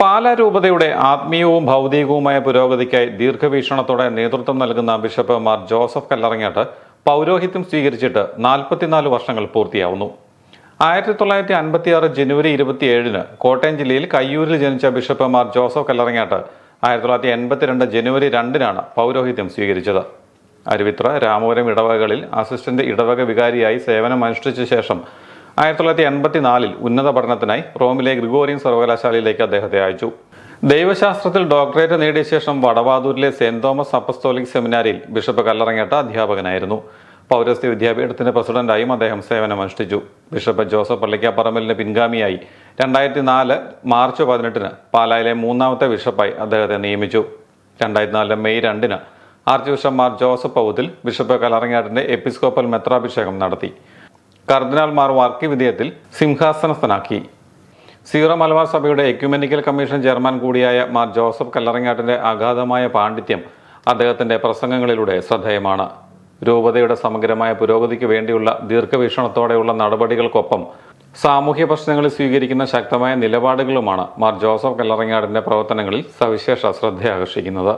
പാലാ രൂപതയുടെ ആത്മീയവും ഭൗതികവുമായ പുരോഗതിക്കായി ദീർഘവീക്ഷണത്തോടെ നേതൃത്വം നൽകുന്ന ബിഷപ്പ് മാർ ജോസഫ് കല്ലറങ്ങാട്ട് പൗരോഹിത്യം സ്വീകരിച്ചിട്ട് നാൽപ്പത്തിനാല് വർഷങ്ങൾ പൂർത്തിയാവുന്നു. ആയിരത്തി തൊള്ളായിരത്തി അൻപത്തിയാറ് ജനുവരി ഇരുപത്തിയേഴിന് കോട്ടയം ജില്ലയിൽ കയ്യൂരിൽ ജനിച്ച ബിഷപ്പ് മാർ ജോസഫ് കല്ലറങ്ങാട്ട് ആയിരത്തി തൊള്ളായിരത്തി എൺപത്തിരണ്ട് ജനുവരി രണ്ടിനാണ് പൗരോഹിത്യം സ്വീകരിച്ചത്. അരുവിത്ര രാമപുരം ഇടവകകളിൽ അസിസ്റ്റന്റ് ഇടവക വികാരിയായി സേവനം അനുഷ്ഠിച്ച ശേഷം ആയിരത്തി തൊള്ളായിരത്തി എൺപത്തിനാലിൽ ഉന്നത പഠനത്തിനായി റോമിലെ ഗ്രിഗോറിയൻ സർവകലാശാലയിലേക്ക് അദ്ദേഹത്തെ അയച്ചു. ദൈവശാസ്ത്രത്തിൽ ഡോക്ടറേറ്റ് നേടിയ ശേഷം വടവാതൂരിലെ സെന്റ് തോമസ് അപ്പസ്തോലിക് സെമിനാരിയിൽ ബിഷപ്പ് കല്ലറങ്ങേട്ട അധ്യാപകനായിരുന്നു. പൗരസ്ത്യ വിദ്യാപീഠത്തിന്റെ പ്രസിഡന്റായും അദ്ദേഹം സേവനമനുഷ്ഠിച്ചു. ബിഷപ്പ് ജോസഫ് പള്ളിക്കാപ്പറമ്പലിന്റെ പിൻഗാമിയായി. രണ്ടായിരത്തി നാല് മാർച്ച് പതിനെട്ടിന് പാലായിലെ മൂന്നാമത്തെ ബിഷപ്പായി അദ്ദേഹത്തെ നിയമിച്ചു. രണ്ടായിരത്തി നാല് മെയ് രണ്ടിന് archbishop Mar Joseph Powathil bishop കലറങ്ങാട്ടിന്റെ episcopal മെത്രാഭിഷേകം നടത്തി. കർദിനാൾ മാർ വർക്കി വിധേയത്തിൽ സിംഹാസനസ്ഥനാക്കി. സീറോ മലബാർ സഭയുടെ എക്യുമെനിക്കൽ കമ്മീഷൻ ചെയർമാൻ കൂടിയായ മാർ ജോസഫ് കല്ലറങ്ങാട്ടിന്റെ അഗാധമായ പാണ്ഡിത്യം അദ്ദേഹത്തിന്റെ പ്രസംഗങ്ങളിലൂടെ ശ്രദ്ധേയമാണ്. രൂപതയുടെ സമഗ്രമായ പുരോഗതിക്ക് വേണ്ടിയുള്ള ദീർഘവീക്ഷണത്തോടെയുള്ള നടപടികൾക്കൊപ്പം സാമൂഹ്യ പ്രശ്നങ്ങളിൽ സ്വീകരിക്കുന്ന ശക്തമായ നിലപാടുകളുമാണ് മാർ ജോസഫ് കല്ലറങ്ങാടിന്റെ പ്രവർത്തനങ്ങളിൽ സവിശേഷ ശ്രദ്ധയാകർഷിക്കുന്നത്.